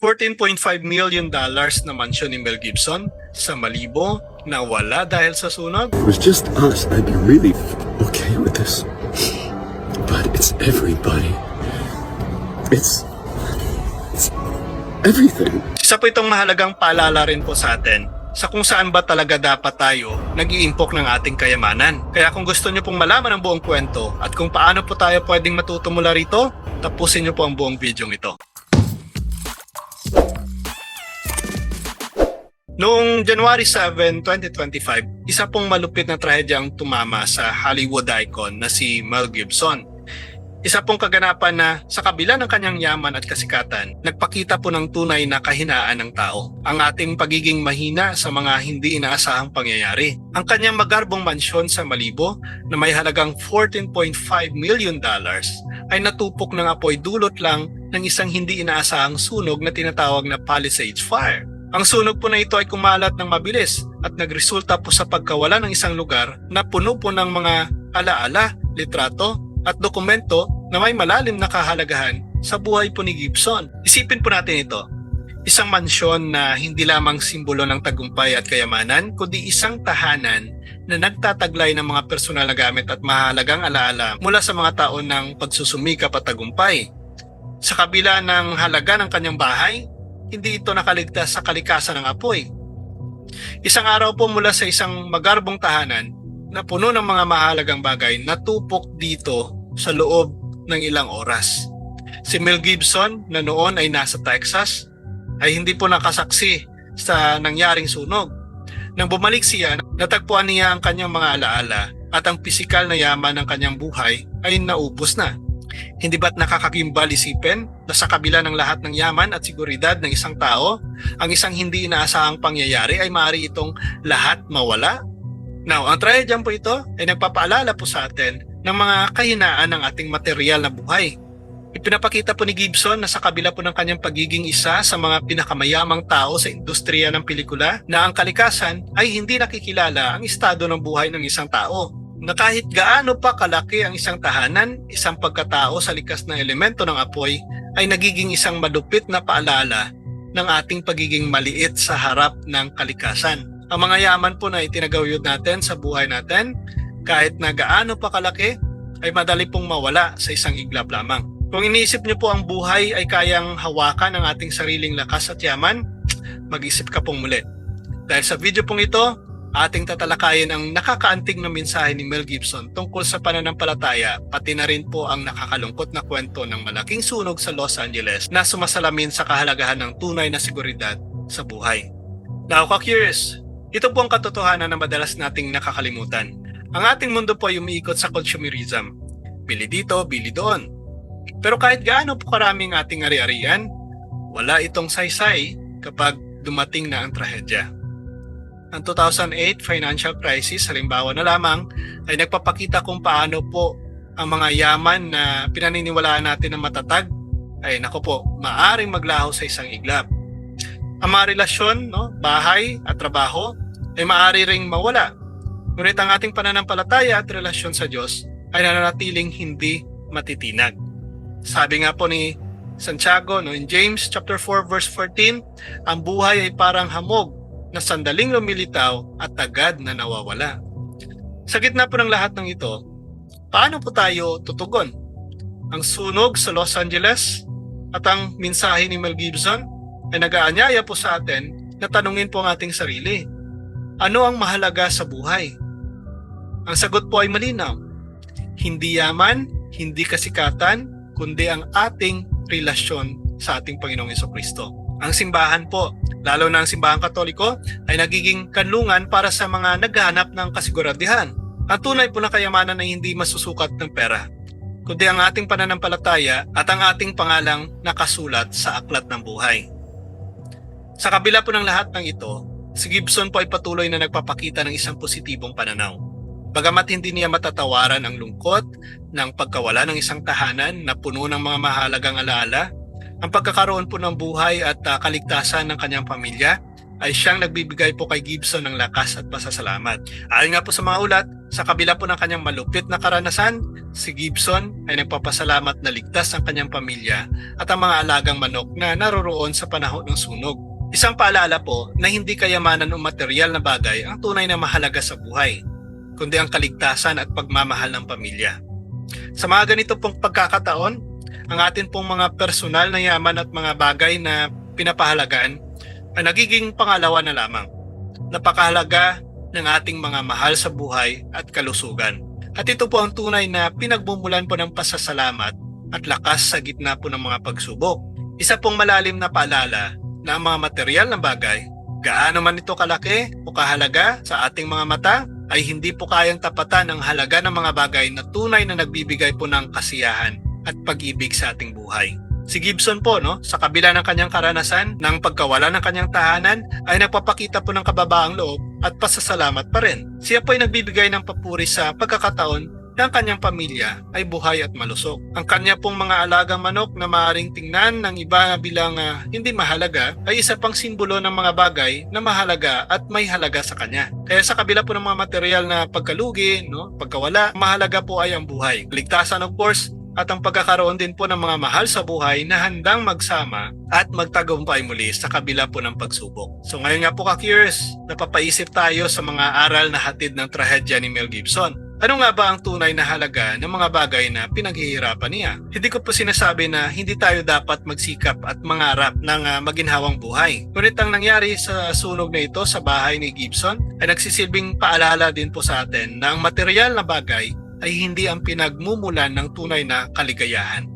14.5 million dollars na mansyon ni Mel Gibson sa Malibo na wala dahil sa sunog. It was just us, I'd be really okay with this. But it's everybody. It's. It's everything. Isa po itong mahalagang paalala rin po sa atin sa kung saan ba talaga dapat tayo nag-iimpok ng ating kayamanan. Kaya kung gusto nyo pong malaman ang buong kwento at kung paano po tayo pwedeng matuto mula rito, tapusin nyo po ang buong video ito. Noong January 7, 2025, isa pong malupit na trahedya ang tumama sa Hollywood icon na si Mel Gibson. Isa pong kaganapan na sa kabila ng kanyang yaman at kasikatan, nagpakita po ng tunay na kahinaan ng tao. Ang ating pagiging mahina sa mga hindi inaasahang pangyayari. Ang kanyang magarbong mansyon sa Malibo na may halagang 14.5 million dollars ay natupok ng apoy dulot lang ng isang hindi inaasahang sunog na tinatawag na Palisades Fire. Ang sunog po na ito ay kumalat ng mabilis at nagresulta po sa pagkawala ng isang lugar na puno po ng mga alaala, litrato at dokumento na may malalim na kahalagahan sa buhay po ni Gibson. Isipin po natin ito. Isang mansyon na hindi lamang simbolo ng tagumpay at kayamanan, kundi isang tahanan na nagtataglay ng mga personal na gamit at mahalagang alaala mula sa mga taon ng pagsusumikap at tagumpay. Sa kabila ng halaga ng kanyang bahay, hindi ito nakaligtas sa kalikasan ng apoy. Isang araw po mula sa isang magarbong tahanan na puno ng mga mahalagang bagay natupok dito sa loob ng ilang oras. Si Mel Gibson na noon ay nasa Texas ay hindi po nakasaksi sa nangyaring sunog. Nang bumalik siya, natagpuan niya ang kanyang mga alaala at ang pisikal na yaman ng kanyang buhay ay naubos na. Hindi ba't nakakagimbal isipin na sa kabila ng lahat ng yaman at seguridad ng isang tao, ang isang hindi inaasahang pangyayari ay maaari itong lahat mawala? Now, ang trahedyan po ito ay nagpapaalala po sa atin ng mga kahinaan ng ating material na buhay. Ipinapakita po ni Gibson na sa kabila po ng kanyang pagiging isa sa mga pinakamayamang tao sa industriya ng pelikula na ang kalikasan ay hindi nakikilala ang estado ng buhay ng isang tao na kahit gaano pa kalaki ang isang tahanan, isang pagkatao sa likas na elemento ng apoy ay nagiging isang madupit na paalala ng ating pagiging maliit sa harap ng kalikasan. Ang mga yaman po na itinagawid natin sa buhay natin, kahit na gaano pa kalaki, ay madali pong mawala sa isang iglap lamang. Kung iniisip niyo po ang buhay ay kayang hawakan ang ating sariling lakas at yaman, mag-isip ka pong muli. Dahil sa video pong ito, ating tatalakayin ang nakakaantig na mensahe ni Mel Gibson tungkol sa pananampalataya pati na rin po ang nakakalungkot na kwento ng malaking sunog sa Los Angeles na sumasalamin sa kahalagahan ng tunay na seguridad sa buhay. Now, ka-curious, ito po ang katotohanan na madalas nating nakakalimutan. Ang ating mundo po ay umiikot sa consumerism. Bili dito, bili doon. Pero kahit gaano po karaming ating ari-arian, wala itong saysay kapag dumating na ang trahedya. Ang 2008 financial crisis, halimbawa na lamang, ay nagpapakita kung paano po ang mga yaman na pinaniniwalaan natin na matatag ay nako po, maaring maglaho sa isang iglap. Ang mga relasyon, no, bahay at trabaho ay maaari ring mawala. Ngunit ang ating pananampalataya at relasyon sa Diyos ay nananatiling hindi matitinag. Sabi nga po ni Santiago no, in James chapter 4 verse 14, ang buhay ay parang hamog na sandaling lumilitaw at agad na nawawala. Sa gitna po ng lahat ng ito, paano po tayo tutugon? Ang sunog sa Los Angeles at ang mensahe ni Mel Gibson ay nag-aanyaya po sa atin na tanungin po ang ating sarili. Ano ang mahalaga sa buhay? Ang sagot po ay malinaw. Hindi yaman, hindi kasikatan, kundi ang ating relasyon sa ating Panginoong Kristo. Ang simbahan po, lalo na ang simbahan katoliko, ay nagiging kanlungan para sa mga naghahanap ng kasiguradihan. Ang tunay po na kayamanan ay hindi masusukat ng pera, kundi ang ating pananampalataya at ang ating pangalang nakasulat sa aklat ng buhay. Sa kabila po ng lahat ng ito, si Gibson po ay patuloy na nagpapakita ng isang positibong pananaw. Bagamat hindi niya matatawaran ang lungkot ng pagkawala ng isang tahanan na puno ng mga mahalagang alaala, ang pagkakaroon po ng buhay at uh, kaligtasan ng kanyang pamilya ay siyang nagbibigay po kay Gibson ng lakas at pasasalamat. Ayon nga po sa mga ulat, sa kabila po ng kanyang malupit na karanasan, si Gibson ay nagpapasalamat na ligtas ang kanyang pamilya at ang mga alagang manok na naroroon sa panahon ng sunog. Isang paalala po na hindi kayamanan o material na bagay ang tunay na mahalaga sa buhay, kundi ang kaligtasan at pagmamahal ng pamilya. Sa mga ganito pong pagkakataon, ang atin pong mga personal na yaman at mga bagay na pinapahalagaan ay nagiging pangalawa na lamang. Napakahalaga ng ating mga mahal sa buhay at kalusugan. At ito po ang tunay na pinagmumulan po ng pasasalamat at lakas sa gitna po ng mga pagsubok. Isa pong malalim na paalala na ang mga material na bagay, gaano man ito kalaki o kahalaga sa ating mga mata, ay hindi po kayang tapatan ang halaga ng mga bagay na tunay na nagbibigay po ng kasiyahan at pag-ibig sa ating buhay. Si Gibson po, no, sa kabila ng kanyang karanasan, ng pagkawala ng kanyang tahanan, ay nagpapakita po ng kababaang loob at pasasalamat pa rin. Siya po ay nagbibigay ng papuri sa pagkakataon ang kanyang pamilya ay buhay at malusog. Ang kanya pong mga alagang manok na maaaring tingnan ng iba bilang ah, hindi mahalaga ay isa pang simbolo ng mga bagay na mahalaga at may halaga sa kanya. Kaya sa kabila po ng mga material na pagkalugi, no, pagkawala, mahalaga po ay ang buhay. Ligtasan of course, at ang pagkakaroon din po ng mga mahal sa buhay na handang magsama at magtagumpay muli sa kabila po ng pagsubok. So ngayon nga po ka-curious, napapaisip tayo sa mga aral na hatid ng trahedya ni Mel Gibson. Ano nga ba ang tunay na halaga ng mga bagay na pinaghihirapan niya? Hindi ko po sinasabi na hindi tayo dapat magsikap at mangarap ng ah, maginhawang buhay. Ngunit ang nangyari sa sunog na ito sa bahay ni Gibson ay nagsisilbing paalala din po sa atin na ang material na bagay ay hindi ang pinagmumulan ng tunay na kaligayahan.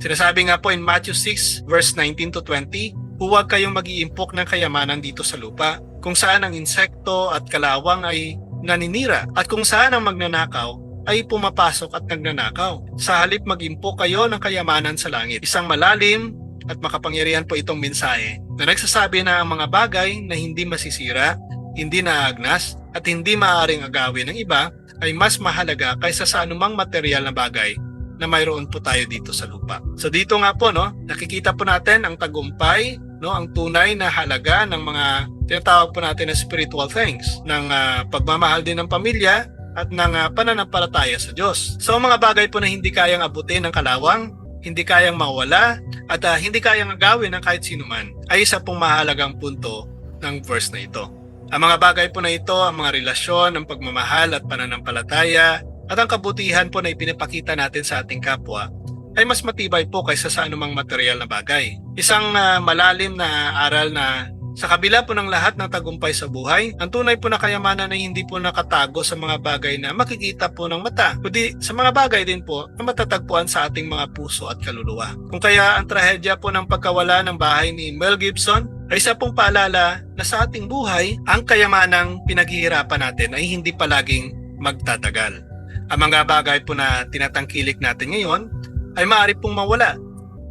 Sinasabi nga po in Matthew 6 verse 19 to 20, huwag kayong mag-iimpok ng kayamanan dito sa lupa, kung saan ang insekto at kalawang ay naninira, at kung saan ang magnanakaw ay pumapasok at nagnanakaw. Sa halip mag-impok kayo ng kayamanan sa langit. Isang malalim at makapangyarihan po itong mensahe na nagsasabi na ang mga bagay na hindi masisira, hindi naagnas, at hindi maaaring agawin ng iba ay mas mahalaga kaysa sa anumang material na bagay na mayroon po tayo dito sa lupa. So dito nga po no, nakikita po natin ang tagumpay, no, ang tunay na halaga ng mga tinatawag po natin na spiritual things, ng ah, pagmamahal din ng pamilya at ng ah, pananampalataya sa Diyos. So mga bagay po na hindi kayang abutin ng kalawang, hindi kayang mawala, at ah, hindi kayang agawin ng kahit sino man, ay isa pong mahalagang punto ng verse na ito. Ang mga bagay po na ito, ang mga relasyon, ang pagmamahal at pananampalataya, at ang kabutihan po na ipinapakita natin sa ating kapwa, ay mas matibay po kaysa sa anumang material na bagay. Isang ah, malalim na aral na sa kabila po ng lahat ng tagumpay sa buhay, ang tunay po na kayamanan ay hindi po nakatago sa mga bagay na makikita po ng mata, kundi sa mga bagay din po na matatagpuan sa ating mga puso at kaluluwa. Kung kaya ang trahedya po ng pagkawala ng bahay ni Mel Gibson ay isa pong paalala na sa ating buhay, ang kayamanang pinaghihirapan natin ay hindi palaging magtatagal. Ang mga bagay po na tinatangkilik natin ngayon ay maaari pong mawala.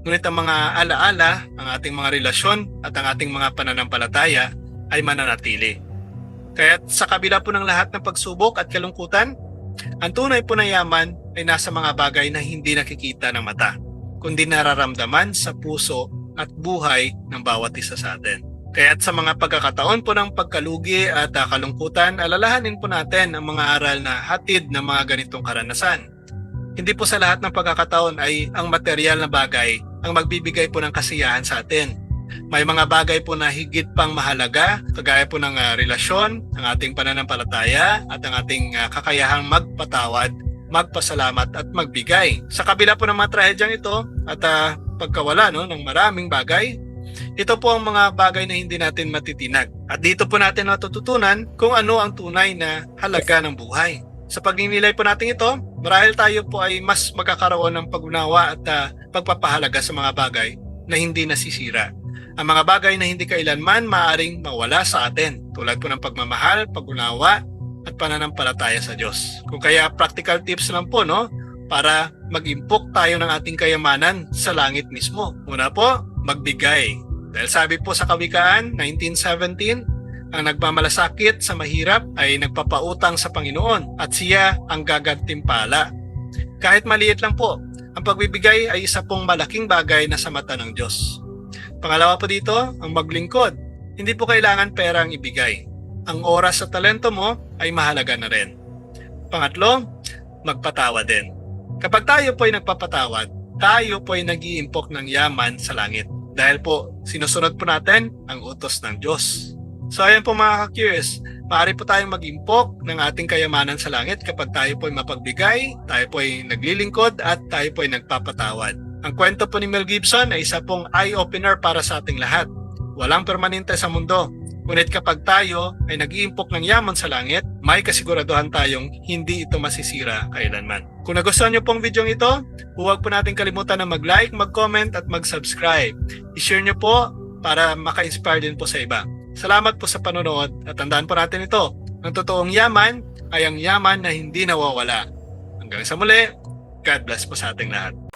Ngunit ang mga alaala, ang ating mga relasyon at ang ating mga pananampalataya ay mananatili. Kaya sa kabila po ng lahat ng pagsubok at kalungkutan, ang tunay po na yaman ay nasa mga bagay na hindi nakikita ng mata, kundi nararamdaman sa puso at buhay ng bawat isa sa atin. Kaya't sa mga pagkakataon po ng pagkalugi at ah, kalungkutan, alalahanin po natin ang mga aral na hatid ng mga ganitong karanasan. Hindi po sa lahat ng pagkakataon ay ang material na bagay ang magbibigay po ng kasiyahan sa atin. May mga bagay po na higit pang mahalaga, kagaya po ng ah, relasyon, ang ating pananampalataya, at ang ating ah, kakayahang magpatawad, magpasalamat at magbigay. Sa kabila po ng mga trahedyang ito at ah, pagkawala no, ng maraming bagay, ito po ang mga bagay na hindi natin matitinag. At dito po natin matututunan kung ano ang tunay na halaga ng buhay. Sa pagninilay po natin ito, marahil tayo po ay mas magkakaroon ng pag-unawa at ah, pagpapahalaga sa mga bagay na hindi nasisira. Ang mga bagay na hindi kailanman maaring mawala sa atin, tulad po ng pagmamahal, pag-unawa, at pananampalataya sa Diyos. Kung kaya practical tips lang po, no? Para mag-impok tayo ng ating kayamanan sa langit mismo. Una po, magbigay. Dahil sabi po sa Kawikaan 1917, ang nagmamalasakit sa mahirap ay nagpapautang sa Panginoon at siya ang gagantimpala. Kahit maliit lang po, ang pagbibigay ay isa pong malaking bagay na sa mata ng Diyos. Pangalawa po dito, ang maglingkod. hindi po kailangan pera ang ibigay. Ang oras at talento mo ay mahalaga na rin. Pangatlo, magpatawad din. Kapag tayo po ay nagpapatawad, tayo po ay nag-iimpok ng yaman sa langit. Dahil po, sinusunod po natin ang utos ng Diyos. So ayan po mga ka-curious, maaari po tayong mag-impok ng ating kayamanan sa langit kapag tayo po ay mapagbigay, tayo po ay naglilingkod at tayo po ay nagpapatawad. Ang kwento po ni Mel Gibson ay isa pong eye-opener para sa ating lahat. Walang permanente sa mundo. Ngunit kapag tayo ay nag-iimpok ng yaman sa langit, may kasiguraduhan tayong hindi ito masisira kailanman. Kung nagustuhan niyo pong video ito, huwag po natin kalimutan na mag-like, mag-comment at mag-subscribe. I-share niyo po para maka-inspire din po sa iba. Salamat po sa panonood at tandaan po natin ito. Ang totoong yaman ay ang yaman na hindi nawawala. Hanggang sa muli, God bless po sa ating lahat.